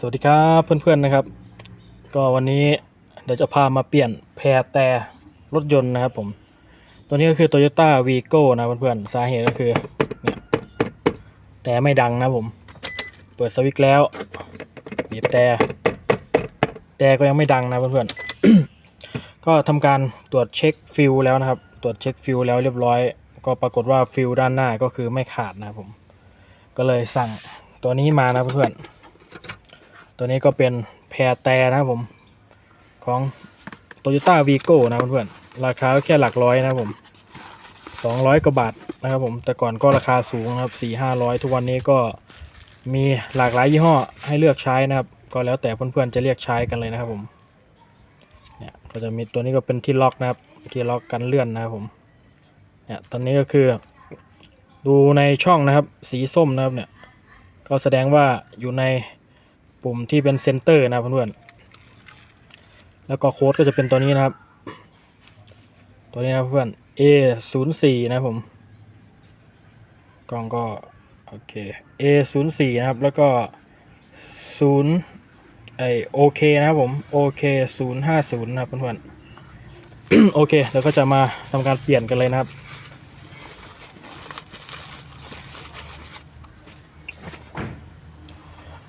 สวัสดีครับเพื่อนๆนะครับ ก็วันนี้เดี๋ยวจะพามาเปลี่ยนแพรแต่รถยนต์นะครับผม ตัวนี้ก็คือ Toyota Vigo นะเพื่อนๆสาเหตุก็คือเนี่ยแต่ไม่ดังนะผม เปิดสวิตช์แล้วบีบแต่แต่ก็ยังไม่ดังนะเพื่อนๆก็ทำการตรวจเช็คฟิลแล้วนะครับ ตรวจเช็คฟิลแล้วเรียบร้อย ก็ปรากฏว่าฟิลด้านหน้าก็คือไม่ขาดนะผม ก็เลยสั่งตัวนี้มานะเพื่อนๆ ตัวนี้ก็เป็นแพรแต่นะครับผม ของ Toyota Vigo นะเพื่อนๆราคาแค่หลักร้อยนะครับผม200กว่าบาทนะครับผมแต่ก่อนก็ราคาสูงนะครับ4 500ทุกวันนี้ก็มีหลากหลายยี่ห้อให้เลือกใช้นะครับ ก็แล้วแต่เพื่อนๆจะเรียกใช้กันเลยนะครับผมเนี่ยก็จะมีตัวนี้ก็เป็นที่ล็อกนะครับที่ล็อกกันเลื่อนนะครับผมเนี่ยตอนนี้ก็คือ ดูในช่องนะครับ สีส้มนะครับเนี่ยก็แสดงว่าอยู่ใน ปุ่มที่เป็นเซนเตอร์นะเพื่อนๆแล้วก็โค้ดก็จะเป็นตัวนี้นะครับ ตัวนี้นะเพื่อน A 0 4นะผมกล่องก็โอเค A 0 4นะครับ แล้วก็0ไอโอเคนะครับผมโอเค0 5 0นะครับเพื่อนๆโอเคเดี๋ยวก็จะมาทำการเปลี่ยนกันเลยนะครับ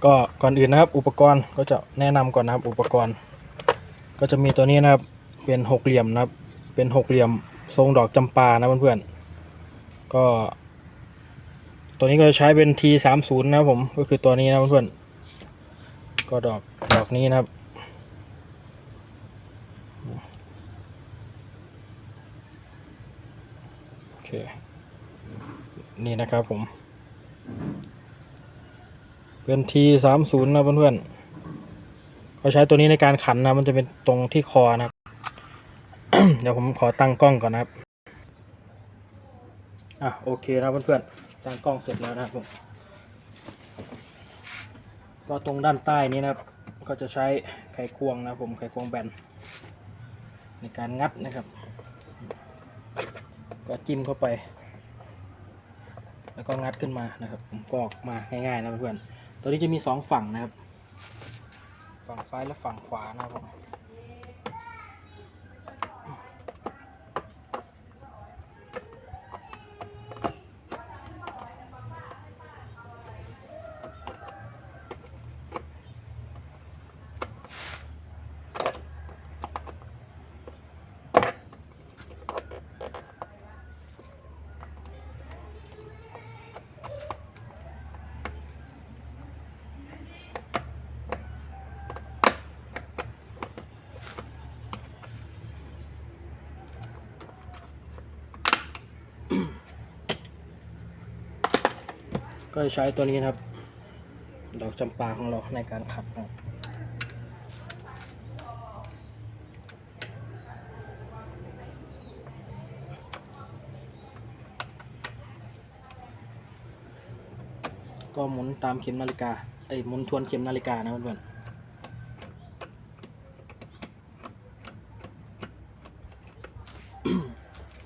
ก็ก่อนอื่นนะครับอุปกรณ์ก็จะแนะนำก่อนนะครับอุปกรณ์ ก็จะมีตัวนี้นะครับเป็นหกเหลี่ยมนะครับเป็นหกเหลี่ยมทรงดอกจำปานะเพื่อนๆก็ ตัวนี้ก็จะใช้เป็น T 3 0 นะครับผมก็คือตัวนี้นะเพื่อนๆก็ดอกดอกนี้นะครับโอเคนี่นะครับผม เป็น T 3 0นย์นะเพื่อนๆเขาใช้ตัวนี้ในการขันนะมันจะเป็นตรงที่คอนะครับ เดี๋ยวผมขอตั้งกล้องก่อนนะครับอะโอเคนะเพื่อนๆตั้งกล้องเสร็จแล้วนะครับผมก็ตรงด้านใต้นี้นะครับก็จะใช้ไขควงนะผมไขควงแบนในการงัดนะครับ ก็จิ้มเข้าไป แล้วก็งัดขึ้นมานะครับ ผมก็ออกมาง่ายๆนะเพื่อนๆ ตัวนี้จะมีสองฝั่งนะครับ ฝั่งซ้ายและฝั่งขวานะครับผม ก็ใช้ตัวนี้นะครับ ดอกจำปาของเราในการขัดนะครับก็หมุนตามเข็มนาฬิกา เอ้ยหมุนทวนเข็มนาฬิกานะเพื่อนๆ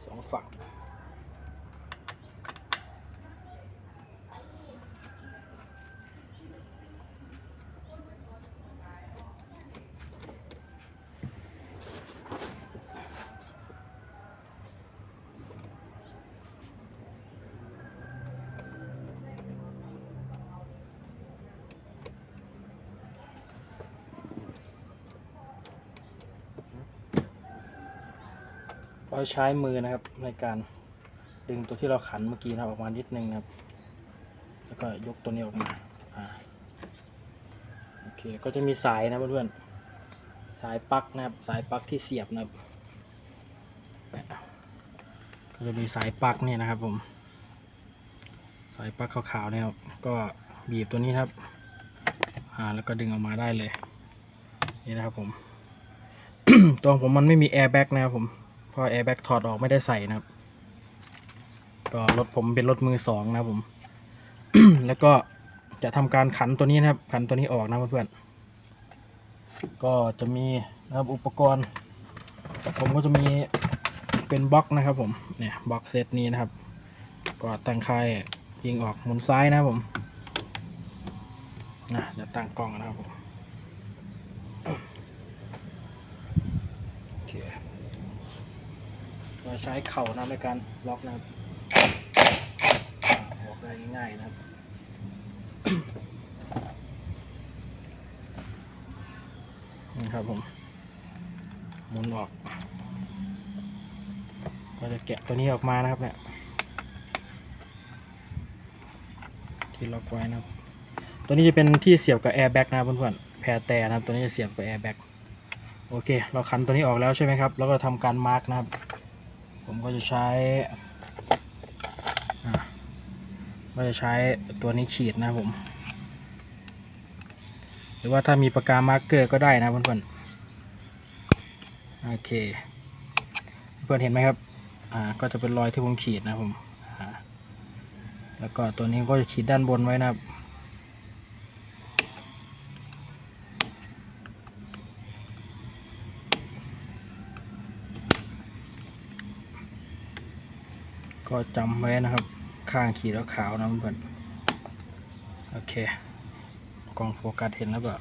สองฝั่ง ก็ใช้มือนะครับในการดึงตัวที่เราขันเมื่อกี้นะครับออกมานิดนึงนะครับ แล้วก็ยกตัวนี้ออกมาอ่าโอเคก็จะมีสายนะเพื่อนๆสายปลั๊กนะครับสายปลั๊กที่เสียบนะครับก็จะมีสายปลั๊กเนี่ยนะครับผม สายปลั๊กขาวๆเนี่ยครับก็บีบตัวนี้ครับอ่าแล้วก็ดึงออกมาได้เลยนี่นะครับผมตัวผมมันไม่มีแอร์แบ็กนะครับผม เพราะแอร์แบ็กถอดออกไม่ได้ใส่นะครับ ก็รถผมเป็นรถมือสองนะผม แล้วก็จะทำการขันตัวนี้นะครับ ขันตัวนี้ออกนะเพื่อนๆก็จะมีนะครับอุปกรณ์ ผมก็จะมีเป็นบล็อกนะครับผมเนี่ยบล็อกเซตนี้นะครับ ก็ตั้งค่ายยิงออกหมุนซ้ายนะครับผมนะเดี๋ยวตั้งกล้องนะครับผมโอเคเรา ใช้เข่านะในการล็อกนะครับออกได้ง่ายนะครับนี่ครับผมหมุนออก ก็จะแกะตัวนี้ออกมานะครับเนี่ยที่ล็อกไว้นะครับ ตัวนี้จะเป็นที่เสียบกับแอร์แบ็กนะเพื่อนๆแพรแต่นะครับ ตัวนี้จะเสียบกับแอร์แบ็กโอเค เราขันตัวนี้ออกแล้วใช่ไหมครับ แล้วก็ทำการมาร์กนะครับ ผมก็จะใช้ก็จะใช้ตัวนี้ขีดนะผม หรือว่าถ้ามีปากกามาร์กเกอร์ก็ได้นะเพื่อนๆโอเค เพื่อนเห็นไหมครับ อ่า ก็จะเป็นรอยที่ผมขีดนะผมแล้วก็ตัวนี้ก็จะขีดด้านบนไว้นะครับ ก็จำไว้นะครับ ข้างขีดแล้วขาวนะเพื่อนโอเคกล้องโฟกัสเห็นแล้วก็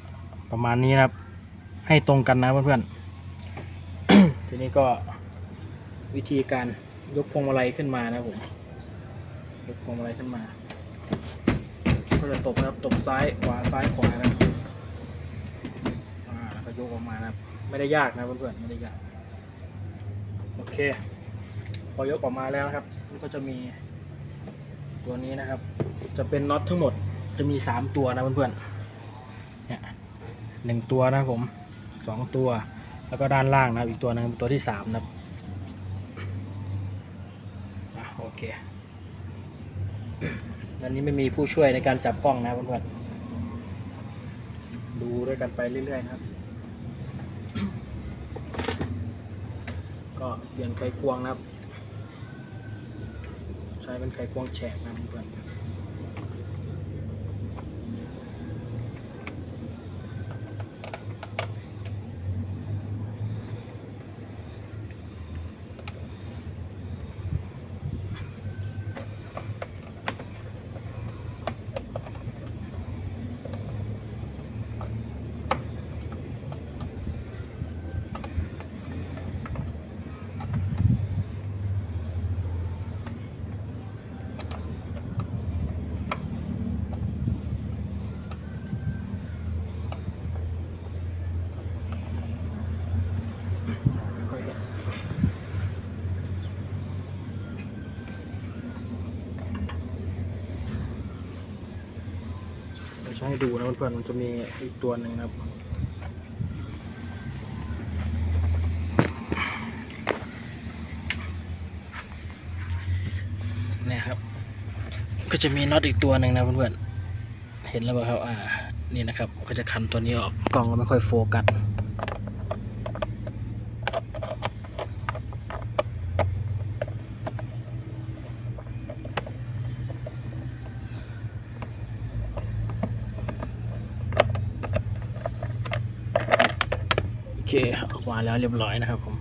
ประมาณนี้นะครับ ให้ตรงกันนะเพื่อนๆทีนี้ก็วิธีการยกพวงมาลัยขึ้นมานะผมยกพวงมาลัยขึ้นมา ก็จะตบนะครับตบซ้ายขวาซ้ายขวานะครับอ่าแล้วก็ยกออกมานะครับ ไม่ได้ยากนะเพื่อนๆไม่ได้ยากโอเค พอยกออกมาแล้วนะครับ ก็จะมีตัวนี้นะครับ จะเป็นน็อตทั้งหมดจะมีสามตัวนะเพื่อนๆเนี่ยหนึ่งตัวนะผมสองตัว แล้วก็ด้านล่างนะอีกตัวหนึงตัวที่สามนะโอเคอันนี้ไม่มีผู้ช่วยในการจับกล้องนะเพื่อนๆดูด้วยกันไปเรื่อยๆนะครับ ก็เปลี่ยนไขควงนะครับ ใช้เป็นไขควงแฉกนะเพื่อน จะให้ดูนะเพื่อนๆมันจะมีอีกตัวหนึ่งนะครับเนี่ยครับ ก็จะมีน็อตอีกตัวหนึ่งนะเพื่อนๆเห็นแล้วเปล่าครับอ่านี่นะครับก็จะคันตัวนี้ออกกล้องก็ไม่ค่อยโฟกัส เคออกมาแล้วเรียบร้อยนะครับผม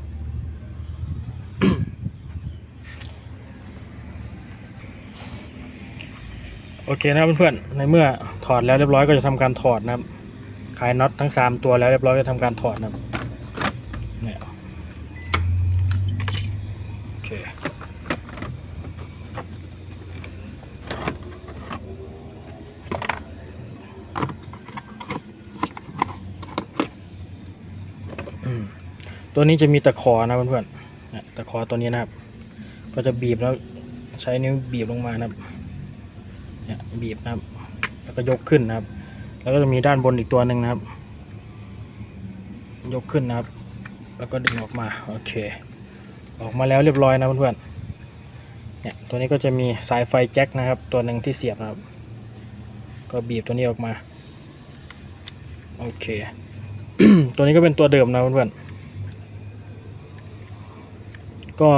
โอเคนะครับเพื่อนๆในเมื่อถอดแล้วเรียบร้อยก็จะทำการถอดนะครับคลายน็อตทั้ง 3 ตัวแล้วเรียบร้อยก็ทำการถอดนะครับ เนี่ย โอเค อืม ตัวนี้จะมีตะขอนะเพื่อนๆเนี่ยตะขอตัวนี้นะครับ ก็จะบีบแล้วใช้นิ้วบีบลงมานะครับเนี่ยบีบนะครับ แล้วก็ยกขึ้นนะครับ แล้วก็จะมีด้านบนอีกตัวหนึ่งนะครับ ยกขึ้นนะครับ แล้วก็ดึงออกมาโอเค ออกมาแล้วเรียบร้อยนะเพื่อนๆเนี่ยตัวนี้ก็จะมีสายไฟแจ็คนะครับ ตัวหนึ่งที่เสียบนะครับ ก็บีบตัวนี้ออกมาโอเค ตัวนี้ก็เป็นตัวเดิมนะเพื่อนๆ ก็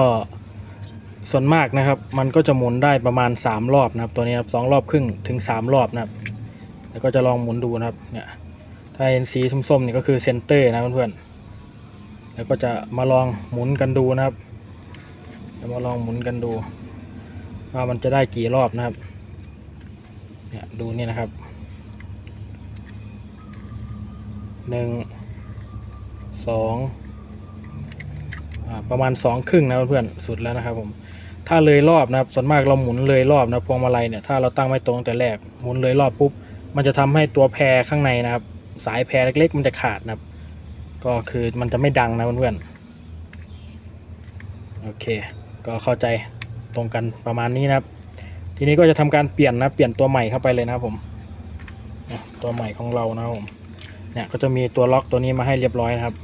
ส่วนมากนะครับ มันก็จะหมุนได้ประมาณ 3 รอบนะครับ ตัวนี้ครับสองรอบครึ่งถึง 3 รอบนะครับ แล้วก็จะลองหมุนดูนะครับ เนี่ย ถ้าเห็นสีส้มๆนี่ก็คือเซนเตอร์นะเพื่อนๆ แล้วก็จะมาลองหมุนกันดูนะครับจะมาลองหมุนกันดู ว่ามันจะได้กี่รอบนะครับ เนี่ยดูนี่นะครับหนึ่งสอง ประมาณสองครึ่งนะเพื่อนๆสุดแล้วนะครับผมถ้าเลยรอบนะครับส่วนมากเราหมุนเลยรอบนะพวงมาลัยเนี่ยถ้าเราตั้งไม่ตรงแต่แรกหมุนเลยรอบปุ๊บมันจะทำให้ตัวแพรข้างในนะครับ สายแพรเล็กๆ มันจะขาดนะครับ ก็คือมันจะไม่ดังนะเพื่อนๆโอเค ก็เข้าใจตรงกันประมาณนี้นะครับ ทีนี้ก็จะทำการเปลี่ยนนะเปลี่ยนตัวใหม่เข้าไปเลยนะครับผมตัวใหม่ของเรานะครับผมเนี่ยก็จะมีตัวล็อกตัวนี้มาให้เรียบร้อยนะครับ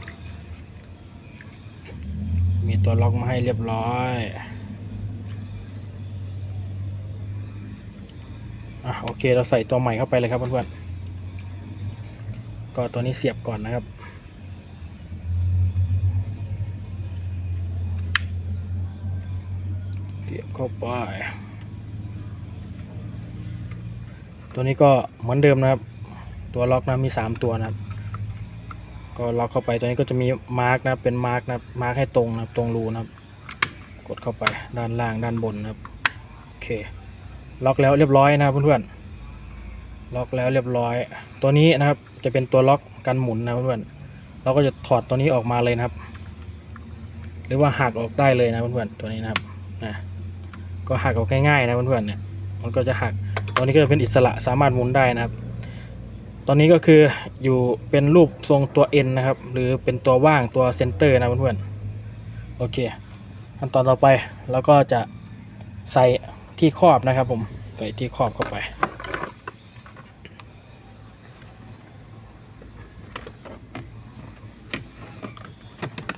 มีตัวล็อกมาให้เรียบร้อยอะโอเคเราใส่ตัวใหม่เข้าไปเลยครับเพื่อนๆก็ตัวนี้เสียบก่อนนะครับเสียบเข้าไปตัวนี้ก็เหมือนเดิมนะครับ ตัวล็อกนะมี 3 ตัวนะครับ ก็ล็อกเข้าไปตัวนี้ก็จะมีมาร์กนะเป็นมาร์กนะมาร์กให้ตรงนะตรงรูนะครับ กดเข้าไปด้านล่างด้านบนนะครับโอเคล็อกแล้วเรียบร้อยนะครับเพื่อนๆล็อกแล้วเรียบร้อย ตัวนี้นะครับจะเป็นตัวล็อกกันหมุนนะเพื่อนๆเราก็จะถอดตัวนี้ออกมาเลยนะครับ หรือว่าหักออกได้เลยนะเพื่อนๆตัวนี้นะครับนะก็หักออกง่ายๆนะเพื่อนๆเนี่ยมันก็จะหักตัวนี้ก็จะเป็นอิสระสามารถหมุนได้นะครับ ตอนนี้ก็คืออยู่เป็นรูปทรงตัว N นะครับ หรือเป็นตัวว่างตัวเซนเตอร์นะเพื่อนๆโอเคขั้นตอนต่อไปเราก็จะใส่ที่ครอบนะครับผมใส่ที่ครอบเข้าไป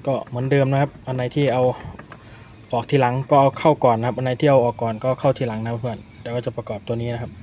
ก็เหมือนเดิมนะครับ อันไหนที่เอาออกทีหลังก็เอาเข้าก่อนนะครับ อันไหนที่เอาออกก่อนก็เข้าทีหลังนะเพื่อนเดี๋ยวก็จะประกอบตัวนี้นะครับ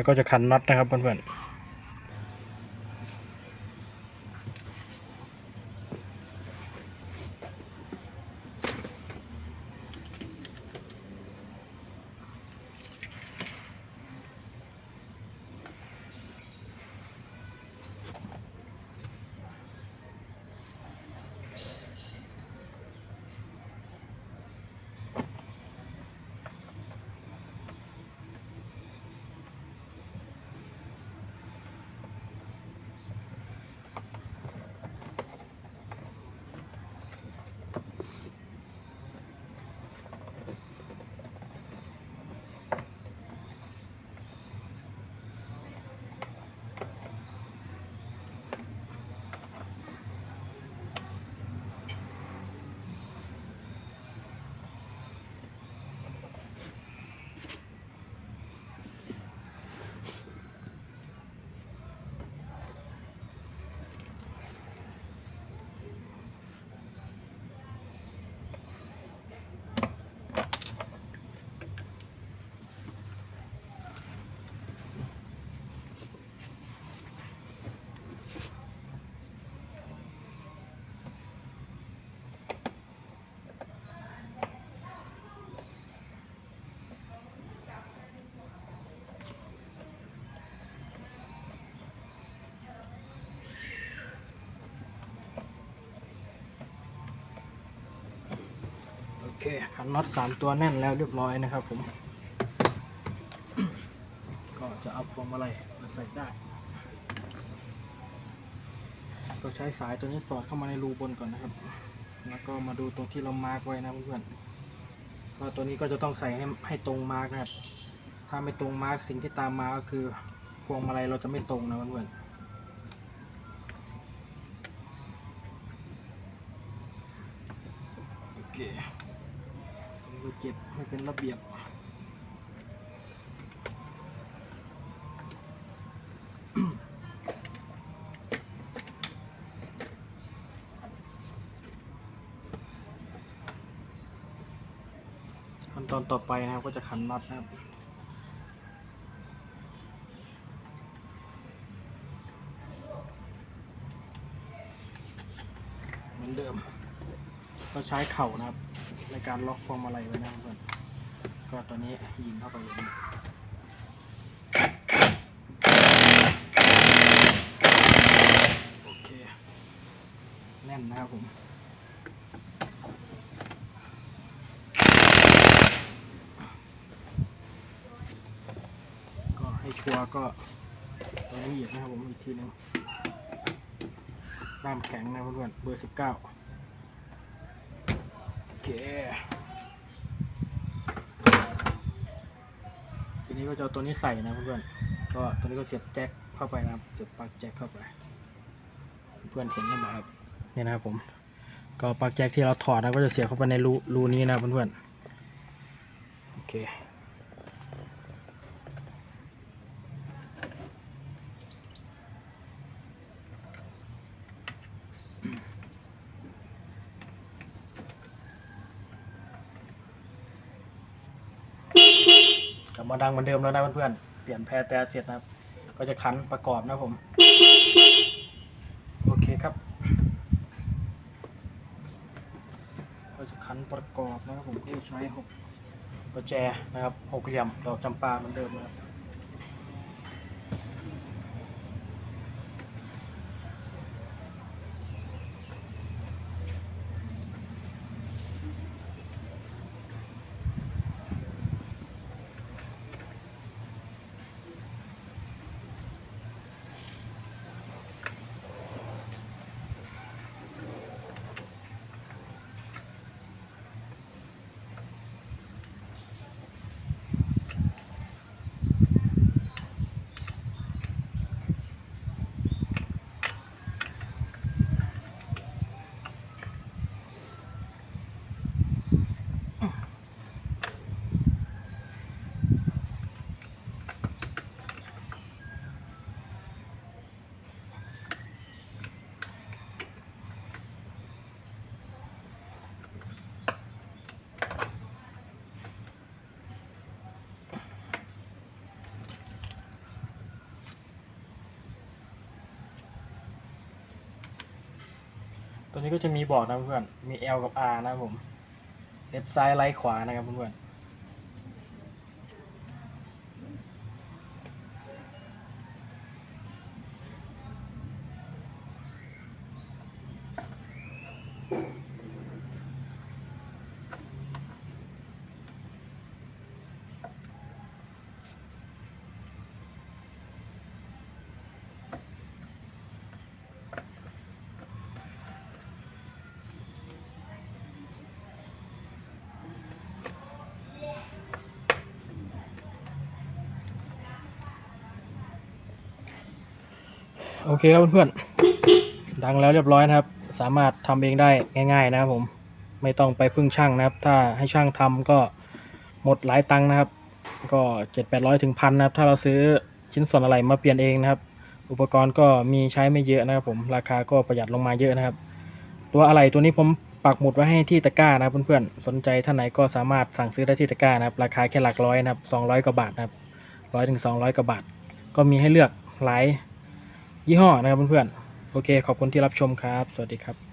แล้วก็จะคันน็อตนะครับเพื่อนๆ เคคันน็อตสามตัวแน่นแล้วเรียบร้อยนะครับผม ก็จะเอาพวงมาลัยมาใส่ได้ ก็ใช้สายตัวนี้สอดเข้ามาในรูบนก่อนนะครับ แล้วก็มาดูตรงที่เรามาร์กไว้นะเพื่อนๆก็ตัวนี้ก็จะต้องใส่ให้ให้ตรงมาร์กนะครับ ถ้าไม่ตรงมาร์กสิ่งที่ตามมาก็คือพวงมาลัยเราจะไม่ตรงนะเพื่อนๆ ตรงนี้ก็เก็บให้เป็นระเบียบขั้นตอนต่อไปนะครับก็จะขันน็อตนะครับเหมือนเดิม ก็ใช้เข่านะครับ ในการล็อกพวงมาลัยไว้นะเพื่อนก็ตัวนี้ยิงเข้าไปเลยโอเค แน่นนะครับผมก็ให้ชัวร์ก็ตัวนี้อีกนะครับผมอีกทีหนึงด้ามแข็งนะเพื่อนๆเบอร์สิบเก้า ทีนี้ก็จะเอาตัวนี้ใส่นะเพื่อนๆก็ตัวนี้ก็เสียบแจ็คเข้าไปนะครับ เสียบปลั๊กแจ็คเข้าไป เพื่อนเห็นไหมครับนี่นะครับผม ก็ปลั๊กแจ็คที่เราถอดนะก็จะเสียบเข้าไปในรูรูนี้นะเพื่อนๆโอเค กลับ มาดังเหมือนเดิมแล้วนะเพื่อนๆ เปลี่ยนแพรแต่เสร็จนะครับ ก็จะคันประกอบนะผม โอเคครับ ก็จะคันประกอบนะครับผมที่ใช้หกประแจนะครับหกเหลี่ยมดอกจำปาเหมือนเดิมนะครับ ตัวนี้ก็จะมีบอกนะเพื่อน มี L กับ R นะครับผม เลฟซ้ายไลท์ขวานะครับเพื่อน โอเคครับเพื่อนๆ ดังแล้วเรียบร้อยนะครับ สามารถทำเองได้ง่าย ๆ นะครับผม ไม่ต้องไปพึ่งช่างนะครับ ถ้าให้ช่างทำก็หมดหลายตังค์นะครับ ก็เจ็ดแปดร้อยถึงพันนะครับ ถ้าเราซื้อชิ้นส่วนอะไรมาเปลี่ยนเองนะครับ อุปกรณ์ก็มีใช้ไม่เยอะนะครับผม ราคาก็ประหยัดลงมาเยอะนะครับ ตัวอะไรตัวนี้ผมปักหมุดไว้ให้ที่ตะกร้านะครับเพื่อนๆ สนใจท่านไหนก็สามารถสั่งซื้อได้ที่ตะกร้านะครับ ราคาแค่หลักร้อยนะครับสองร้อยกว่าบาทนะครับร้อยถึงสองร้อยกว่าบาท ก็มีให้เลือกหลาย ยี่ห้อนะครับเพื่อนๆ โอเค ขอบคุณที่รับชมครับ สวัสดีครับ